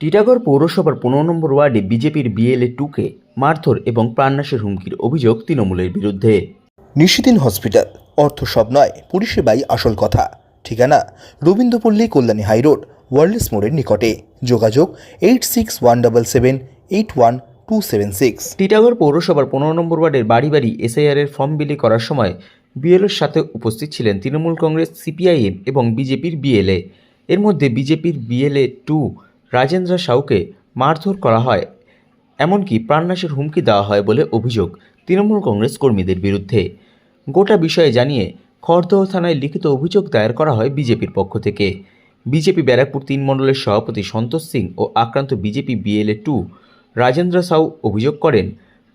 টিটাগড় পৌরসভার পনেরো নম্বর ওয়ার্ডে বিজেপির বিএলএ টুকে মারধর এবং প্রাণনাশের হুমকির অভিযোগ তৃণমূলের বিরুদ্ধে। নিশিদিন হসপিটাল অর্থ সব নয় পরিষেবাই আসল কথা। ঠিকানা রবীন্দ্রপল্লী কল্যাণী হাইরোড ওয়ার্ল্ডস মোড়ের নিকটে। যোগাযোগ eight six one double seven eight one two seven six. Titagarh পৌরসভার পনেরো নম্বর ওয়ার্ডের বাড়ি বাড়ি এসআইআর এর ফর্ম বিলি করার সময় বিএলওর সাথে উপস্থিত ছিলেন তৃণমূল কংগ্রেস সিপিআইএম এবং বিজেপির বিএলএ। এর মধ্যে বিজেপির বিএলএ টু রাজেন্দ্র সাউকে মারধর করা হয়। এমনকি প্রাণনাশের হুমকি দেওয়া হয় বলে অভিযোগ তৃণমূল কংগ্রেস কর্মীদের বিরুদ্ধে। গোটা বিষয়ে জানিয়ে খড়দহ থানায় লিখিত অভিযোগ দায়ের করা হয় বিজেপির পক্ষ থেকে। বিজেপি ব্যারাকপুর তিন মণ্ডলের সভাপতি সন্তোষ সিং ও আক্রান্ত BJP BLA two Rajendra Sau অভিযোগ করেন,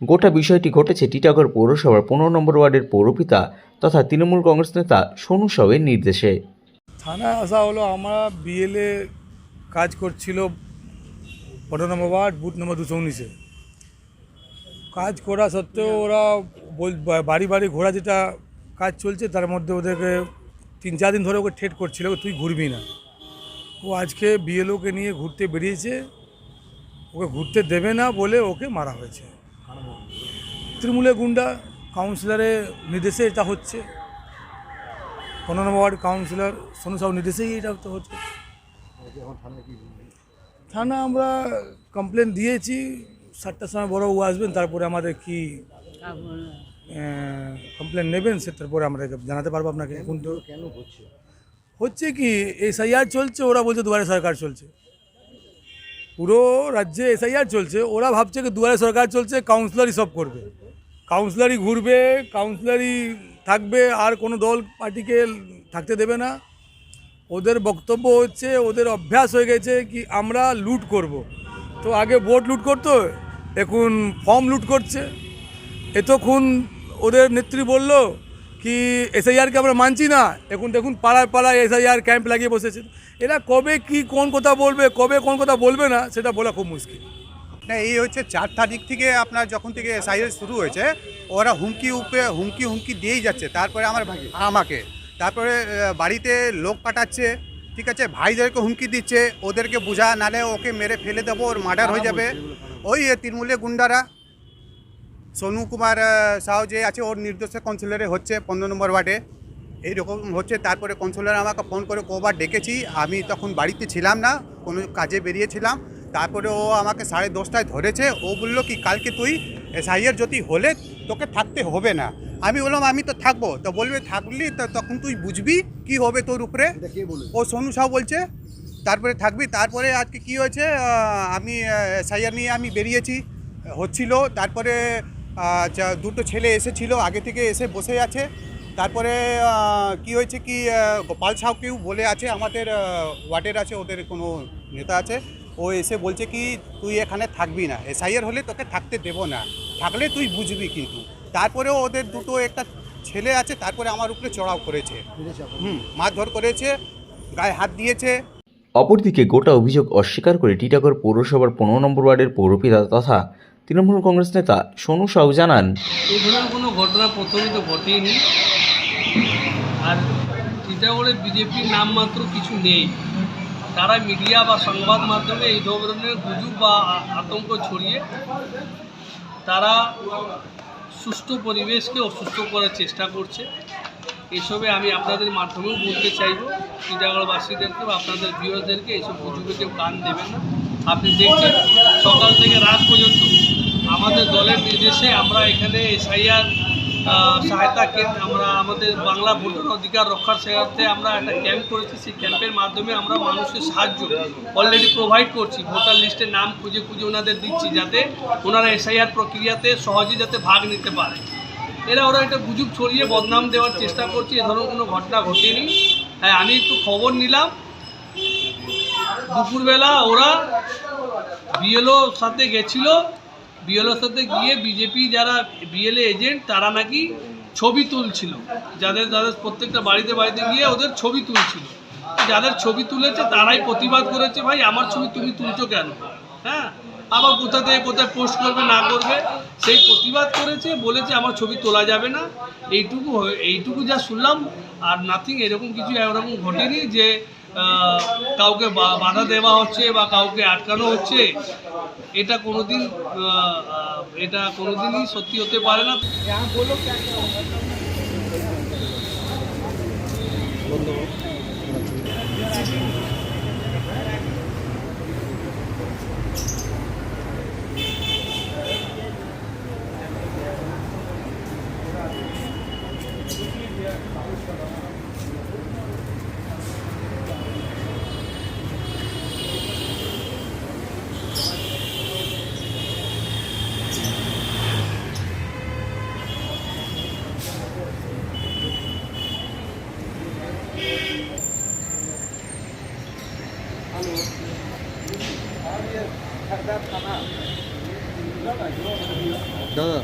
গোটা বিষয়টি ঘটেছে টিটাগড় পৌরসভার পনেরো নম্বর ওয়ার্ডের পৌরপিতা তথা তৃণমূল কংগ্রেস নেতা সোনু সাউয়ের নির্দেশে। থানায় আসা হলো, আমরা বিএলএ কাজ করছিল পনেরো নম্বর ওয়ার্ড, বুথ নম্বর দুশো উনিশে। কাজ করা সত্ত্বেও ওরা বল, বাড়ি বাড়ি ঘোরা যেটা কাজ চলছে, তার মধ্যে ওদেরকে তিন চার দিন ধরে ওকে ঠেট করছিল, তুই ঘুরবি না। ও আজকে বিএলওকে নিয়ে ঘুরতে বেরিয়েছে। ওকে ঘুরতে দেবে না বলে ওকে মারা হয়েছে। তৃণমূলের গুন্ডা কাউন্সিলরের নির্দেশে এটা হচ্ছে। পনেরো নম্বর ওয়ার্ড কাউন্সিলর সোনু নির্দেশেই এটা হচ্ছে। থানা আমরা কমপ্লেন দিয়েছি সাতটার সময় বড়বাবু আসবেন তারপরে আমাদের কি কমপ্লেন নেবেন সে তারপরে আমরা জানাতে পারব আপনাকে। এখন তো কেন হচ্ছে? হচ্ছে কি এসআইআর চলছে ওরা বলছে দুয়ারে সরকার চলছে। পুরো রাজ্যে এসআইআর চলছে ওরা ভাবছে কি দুয়ারে সরকার চলছে কাউন্সিলরই সব করবে। কাউন্সিলরই ঘুরবে কাউন্সিলরই থাকবে আর কোনো দল পার্টিকে থাকতে দেবে না। ওদের বক্তব্য হচ্ছে, ওদের অভ্যাস হয়ে গেছে কি আমরা লুট করব। তো আগে ভোট লুট করতো, এখন ফর্ম লুট করছে। এতক্ষণ ওদের নেত্রী বলল কি এসআইআরকে আমরা মানছি না। এখন দেখুন পাড়ায় পাড়ায় এসআইআর ক্যাম্প লাগিয়ে বসেছে এরা কবে কি কোন কথা বলবে, কবে কোন কথা বলবে না, সেটা বলা খুব মুশকিল। না, এই হচ্ছে চার তারিখ থেকে আপনার যখন থেকে এসআইএস শুরু হয়েছে, ওরা হুমকি উপরে হুমকি হুমকি দিয়েই যাচ্ছে। তারপরে আমার ভাই আমাকে। তারপরে বাড়িতে লোক পাঠাচ্ছে, ঠিক আছে? ভাইদেরকে হুমকি দিচ্ছে, ওদেরকে বোঝা, নালে ওকে মেরে ফেলে দেবো, ওর মার্ডার হয়ে যাবে। ওই তৃণমূলের গুন্ডারা। সোনু কুমার সাউ যে আছে, ওর নির্দেশে কাউন্সিলরে হচ্ছে, পনেরো নম্বর ওয়ার্ডে। এইরকম হচ্ছে, তারপরে কাউন্সিলর আমাকে ফোন করে, কবার ডেকেছি, আমি তখন বাড়িতে ছিলাম না, কোনো কাজে বেরিয়েছিলাম। তারপরে ও আমাকে সাড়ে দশটায় ধরেছে। ও বলল, কি, কালকে তুই এসআইয়ের যদি হলে, তোকে থাকতে হবে না। আমি বললাম আমি তো থাকব। তো বলবে থাকলি তো তখন তুই বুঝবি কি হবে তোর উপরে। ও সোনু সাউ বলছে তারপরে থাকবি। তারপরে আজকে কি হয়েছে আমি এসআইআর নিয়ে আমি বেরিয়েছি হচ্ছিল। তারপরে দুটো ছেলে এসেছিল আগে থেকে এসে বসে আছে। তারপরে কি হয়েছে কি গোপাল সাউকেও বলে আছে আমাদের ওয়ার্ডের আছে ওদের কোনো নেতা আছে। ও এসে বলছে কি তুই এখানে থাকবি না। এসআইআর হলে তোকে থাকতে দেবো না। থাকলে তুই বুঝবি কিন্তু। তারপরেও ওদের দুটো একটা ছেলে আছে তারপরে আমার উপরে চড়াও করেছে। হুম মারধর করেছে গায়ে হাত দিয়েছে। অপরদিকে গোটা অভিযোগ অস্বীকার করে টিটাগড় পৌরসভার পনেরো নম্বর ওয়ার্ডের পৌরপিতা তথা তৃণমূল কংগ্রেস নেতা সোনু সাউ জানান এই ধরনের কোনো ঘটনা প্রথমে তো ঘটেনি আর টিটাগড়ে বিজেপির নামমাত্র কিছু নেই। তারা মিডিয়া বা সংবাদ মাধ্যমে এই ধরনের গুজব বা আতঙ্ক ছড়িয়ে তারা সুস্থ পরিবেশকে অসুস্থ করার চেষ্টা করছে। এসবে আমি আপনাদের মাধ্যমেও বলতে চাইব টিটাগড়বাসীদেরকে বা আপনাদের ভিউয়ারদেরকে এইসব গুজবে কেউ কান দেবেন না। আপনি দেখছেন, সকাল থেকে রাত পর্যন্ত আমাদের দলের নির্দেশে আমরা এখানে এসআইআর সহায়তা কেন্দ্র, আমরা আমাদের বাংলা ভোটার অধিকার রক্ষার স্বার্থে আমরা একটা ক্যাম্প করেছি। সেই ক্যাম্পের মাধ্যমে আমরা মানুষের সাহায্য অলরেডি প্রোভাইড করছি। ভোটার লিস্টে নাম খুঁজে খুঁজে ওনাদের দিচ্ছি যাতে ওনারা এসআইআর প্রক্রিয়াতে সহজে যাতে ভাগ নিতে পারে। এরা ওরা একটা গুজব ছড়িয়ে বদনাম দেওয়ার চেষ্টা করছে। এ ধরনের কোনো ঘটনা ঘটেনি। হ্যাঁ আমি একটু খবর নিলাম। দুপুরবেলা ওরা বিএলও সাথে গেছিল। বিএলওর সাথে গিয়ে বিজেপি যারা বিএলএ এজেন্ট, তারা নাকি ছবি তুলছিল। যাদের যাদের প্রত্যেকটা বাড়িতে বাড়িতে গিয়ে ওদের ছবি তুলছিল। যাদের ছবি তুলেছে, তারাই প্রতিবাদ করেছে, ভাই, আমার ছবি তুমি তুলছো কেন? হ্যাঁ? আবার কোথা থেকে কোথায় পোস্ট করবে, না করবে, সেই প্রতিবাদ করেছে, বলেছে, আমার ছবি তোলা যাবে না। এইটুকু এইটুকু যা শুনলাম, আর নাথিং এরকম কিছু এরকম ঘটেনি যে কাউকে বাধা দেওয়া হচ্ছে বা কাউকে আটকানো হচ্ছে, এটা কোনোদিন এটা কোনোদিনই সত্যি হতে পারে না। да